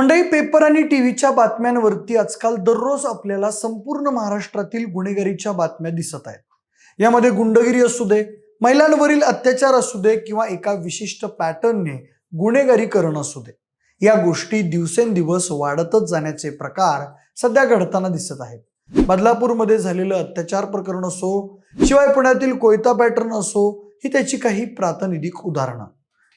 मंडळी पेपर आणि टीव्हीच्या बातम्यांवरती आजकाल दररोज आपल्याला संपूर्ण महाराष्ट्रातील गुन्हेगारीच्या बातम्या दिसत आहेत. यामध्ये गुंडगिरी असू दे महिलांवरील अत्याचार असू दे किंवा एका विशिष्ट पॅटर्नने गुन्हेगारी करणं असू दे या गोष्टी दिवसेंदिवस वाढतच जाण्याचे प्रकार सध्या घडताना दिसत आहेत. बदलापूरमध्ये झालेलं अत्याचार प्रकरण असो शिवाय पुण्यातील कोयता पॅटर्न असो ही त्याची काही प्रातिनिधिक उदाहरणं.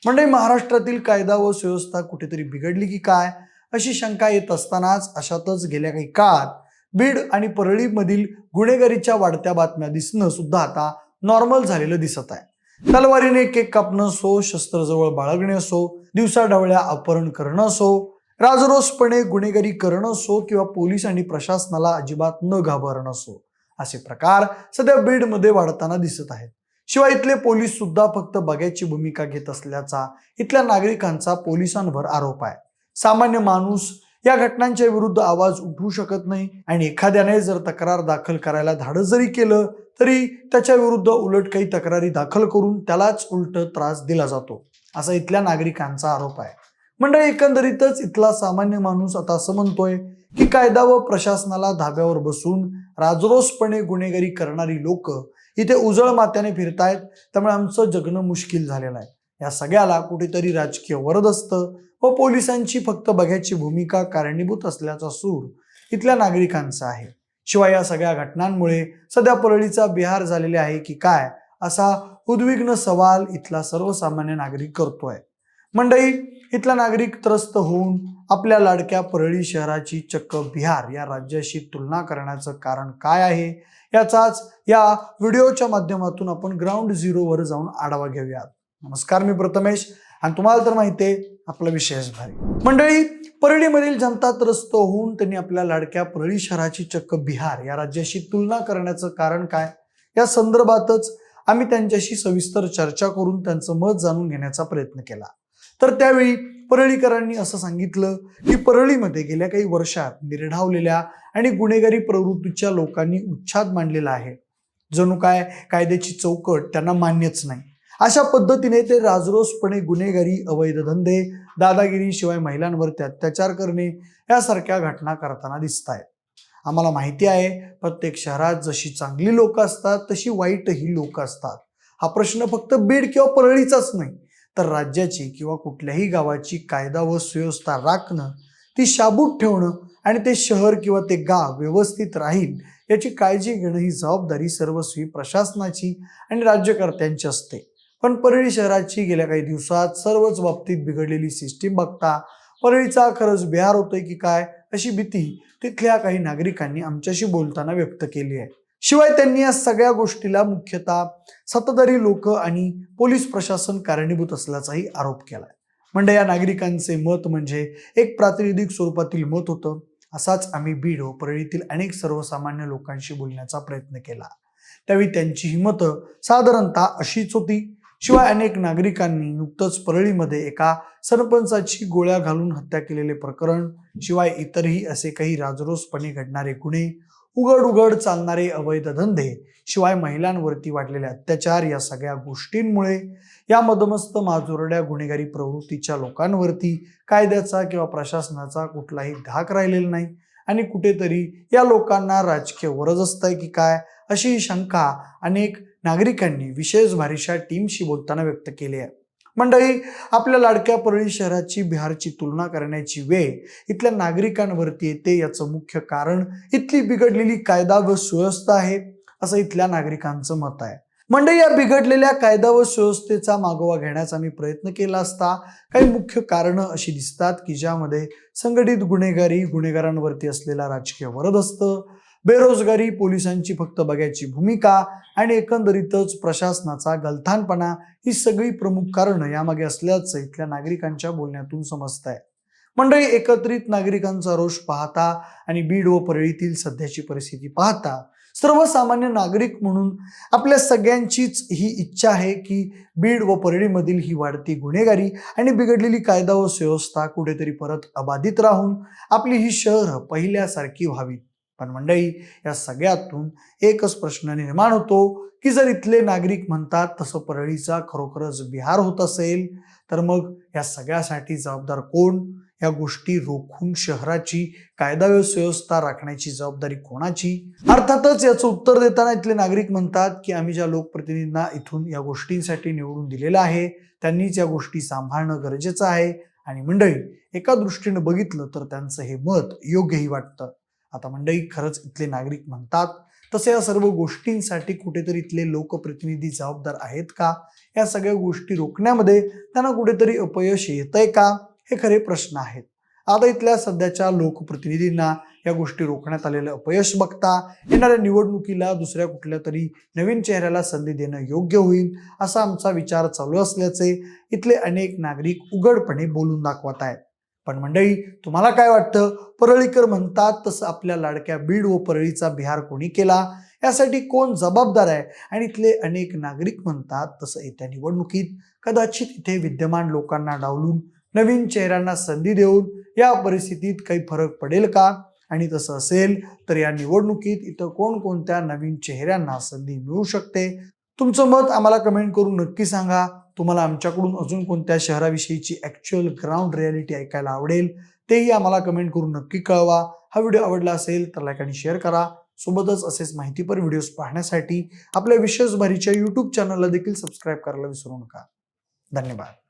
म्हणजे महाराष्ट्रातील कायदा व सुव्यवस्था कुठेतरी बिघडली की काय? अशी शंका येत असतानाच अशातच गेल्या काही काळात बीड आणि परळीमधील गुन्हेगारीच्या वाढत्या बातम्या दिसणं सुद्धा आता नॉर्मल झालेलं दिसत आहे. तलवारीने केक कापणं असो शस्त्रजवळ बाळगणे असो दिवसाढवळ्या अपहरण करणं असो राजरोसपणे गुन्हेगारी करणं असो किंवा पोलीस आणि प्रशासनाला अजिबात न घाबरणं असो असे प्रकार सध्या बीडमध्ये वाढताना दिसत आहेत. शिवाय इथले पोलीस सुद्धा फक्त बघ्याची भूमिका घेत असल्याचा इथल्या नागरिकांचा पोलिसांवर आरोप आहे. सामान्य माणूस या घटनांच्या विरुद्ध आवाज उठवू शकत नाही आणि एखाद्याने जर तक्रार दाखल करायला धाडस जरी केलं तरी त्याच्या विरुद्ध उलट काही तक्रारी दाखल करून त्यालाच उलट त्रास दिला जातो असा इथल्या नागरिकांचा आरोप आहे. मंडळी एकंदरीतच इथला सामान्य माणूस आता असं म्हणतोय की कायदा व प्रशासनाला धाब्यावर बसून राजरोसपणे गुन्हेगारी करणारी लोक इथे उजळ मात्याने फिरतायत त्यामुळे आमचं जगणं मुश्किल झालेलं आहे. या सगळ्याला कुठेतरी राजकीय वरद असतं व पोलिसांची फक्त बघ्याची भूमिका कारणीभूत असल्याचा सूर इथल्या नागरिकांचा आहे. शिवाय या सगळ्या घटनांमुळे सध्या परळीचा बिहार झालेले आहे की काय असा उद्विग्न सवाल इथला सर्वसामान्य नागरिक करतोय. मंडई इथला नागरिक त्रस्त होऊन आपल्या लाडक्या परळी शहराची चक्क बिहार या राज्याशी तुलना करण्याचं कारण काय आहे याचाच या व्हिडिओच्या माध्यमातून आपण ग्राउंड झिरोवर जाऊन आढावा घेऊयात. नमस्कार मी प्रथमेश आणि तुम्हाला तर माहिती आहे आपला विशेष भारी. मंडळी परळीमधील जनता त्रस्त होऊन त्यांनी आपल्या लाडक्या परळी शहराची चक्क बिहार या राज्याशी तुलना करण्याचं कारण काय? या संदर्भातच आम्ही त्यांच्याशी सविस्तर चर्चा करून त्यांचं मत जाणून घेण्याचा प्रयत्न केला. तर त्यावेळी परळीकरांनी असं सांगितलं की परळीमध्ये गेल्या काही वर्षात निर्ढावलेल्या आणि गुन्हेगारी प्रवृत्तीच्या लोकांनी उच्छाद मांडलेला आहे. जणू काय कायद्याची चौकट त्यांना मान्यच नाही. अशा पद्धतीने ते राजरोसपणे गुन्हेगारी अवैध धंदे दादागिरी शिवाय महिलांवरती अत्याचार करणे यासारख्या घटना करताना दिसत आहेत आम्हाला माहिती आहे प्रत्येक शहरात जशी चांगली लोक असतात तशी वाईटही लोक असतात. हा प्रश्न फक्त बीड किंवा परळीचाच नाही तर राज्याची किंवा कुठल्याही गावाची कायदा व सुव्यवस्था राखणं ती शाबूत ठेवणं आणि ते शहर किंवा ते गाव व्यवस्थित राहील याची काळजी घेणं ही जबाबदारी सर्वस्वी प्रशासनाची आणि राज्यकर्त्यांची असते. पण परळी शहराची गेल्या काही दिवसात सर्वच बाबतीत बिघडलेली सिस्टीम बघता परळीचा खरंच बिहार होतोय की काय अशी भीती तिथल्या काही नागरिकांनी आमच्याशी बोलताना व्यक्त केली आहे. शिवाय त्यांनी या सगळ्या गोष्टीला मुख्यतः सत्ताधारी लोक आणि पोलीस प्रशासन कारणीभूत असल्याचाही आरोप केलाय. म्हणजे या नागरिकांचे मत म्हणजे एक प्रातिनिधिक स्वरूपातील मत होतं असाच आम्ही बीड व परळीतील अनेक सर्वसामान्य लोकांशी बोलण्याचा प्रयत्न केला. त्यावेळी त्यांची ही मतं साधारणतः अशीच होती. शिवाय अनेक नागरिकांनी नुकतंच परळीमध्ये एका सरपंचाची गोळ्या घालून हत्या केलेले प्रकरण शिवाय इतरही असे काही राजरोसपणे घडणारे गुन्हे उघड उघड चालणारे अवैध धंदे शिवाय महिलांवरती वाढलेले अत्याचार या सगळ्या गोष्टींमुळे या मदमस्त माजोरड्या गुन्हेगारी प्रवृत्तीच्या लोकांवरती कायद्याचा किंवा प्रशासनाचा कुठलाही धाक राहिलेला नाही आणि कुठेतरी या लोकांना राजकीय वरज असतंय की काय अशी शंका अनेक नागरिकांनी विशेष भारीशा टीमशी बोलताना व्यक्त केली आहे. मंडळी आपल्या लाडक्या परळी शहराची बिहारची तुलना करण्याची वेळ इथल्या नागरिकांवरती येते याचं मुख्य कारण इथली बिघडलेली कायदा व सुव्यवस्था आहे असं इथल्या नागरिकांचं मत आहे. मंडळी या बिघडलेल्या कायदा व सुव्यवस्थेचा मागोवा घेण्याचा मी प्रयत्न केला असता काही मुख्य कारणं अशी दिसतात की ज्यामध्ये संघटित गुन्हेगारी गुन्हेगारांवरती असलेला राजकीय वरद असतं बेरोजगारी पोलिसांची फक्त बघायची भूमिका आणि एकंदरीतच प्रशासनाचा गलथानपणा ही सगळी प्रमुख कारणं यामागे असल्याचं इथल्या नागरिकांच्या बोलण्यातून समजत आहे मंडळी एकत्रित नागरिकांचा रोष पाहता आणि बीड व परळीतील सध्याची परिस्थिती पाहता सर्वसामान्य नागरिक म्हणून आपल्या सगळ्यांचीच ही इच्छा आहे की बीड व परळीमधील ही वाढती गुन्हेगारी आणि बिघडलेली कायदा व सुव्यवस्था कुठेतरी परत अबाधित राहून आपली ही शहरं पहिल्यासारखी व्हावी पण मंडळी या सगळ्यातून एकच प्रश्न निर्माण होतो की जर इथले नागरिक म्हणतात तसं परळीचा खरोखरच बिहार होत असेल तर मग या सगळ्यासाठी जबाबदार कोण? या गोष्टी रोखून शहराची कायदा व्यवस्था राखण्याची जबाबदारी कोणाची? अर्थातच याचं उत्तर देताना इथले नागरिक म्हणतात की आम्ही ज्या लोकप्रतिनिधींना इथून या गोष्टींसाठी निवडून दिलेलं आहे त्यांनीच या गोष्टी सांभाळणं गरजेचं आहे. आणि मंडळी एका दृष्टीनं बघितलं तर त्यांचं हे मत योग्यही वाटतं. आता मंडळी खरंच इथले नागरिक म्हणतात. तसे या सर्व गोष्टींसाठी कुठेतरी इथले लोकप्रतिनिधी जबाबदार आहेत का? या सगळ्या गोष्टी रोखण्यामध्ये त्यांना कुठेतरी अपयश येतंय का? हे खरे प्रश्न आहेत. आता इथल्या सध्याच्या लोकप्रतिनिधींना या गोष्टी रोखण्यात आलेलं अपयश बघता येणाऱ्या निवडणुकीला दुसऱ्या कुठल्या तरी नवीन चेहऱ्याला संधी देणं योग्य होईल असा आमचा विचार चालू असल्याचे इथले अनेक नागरिक उघडपणे बोलून दाखवत आहेत. पण मंडळी तुम्हाला काय वाटतं? परळीकर म्हणतात तसं आपल्या लाडक्या बीड व परळीचा बिहार कोणी केला? यासाठी कोण जबाबदार आहे? आणि इथले अनेक नागरिक म्हणतात तसं येत्या निवडणुकीत कदाचित इथे विद्यमान लोकांना डावलून नवीन चेहऱ्यांना संधी देऊन या परिस्थितीत काही फरक पडेल का? आणि तसं असेल तर या निवडणुकीत इथं कोणकोणत्या नवीन चेहऱ्यांना संधी मिळू शकते? तुमचं मत आम्हाला कमेंट करून नक्की सांगा. तुम्हाला आमच्याकडून अजून कोणत्या शहराविषयीची ॲक्च्युअल ग्राउंड रियालिटी ऐकायला आवडेल तेही आम्हाला कमेंट करून नक्की कळवा. हा व्हिडिओ आवडला असेल तर लाईक आणि शेअर करा. सोबतच असेच माहितीपर व्हिडिओज पाहण्यासाठी आपल्या विशेष भरीच्या यूट्यूब चॅनलला देखील सबस्क्राईब करायला विसरू नका. धन्यवाद.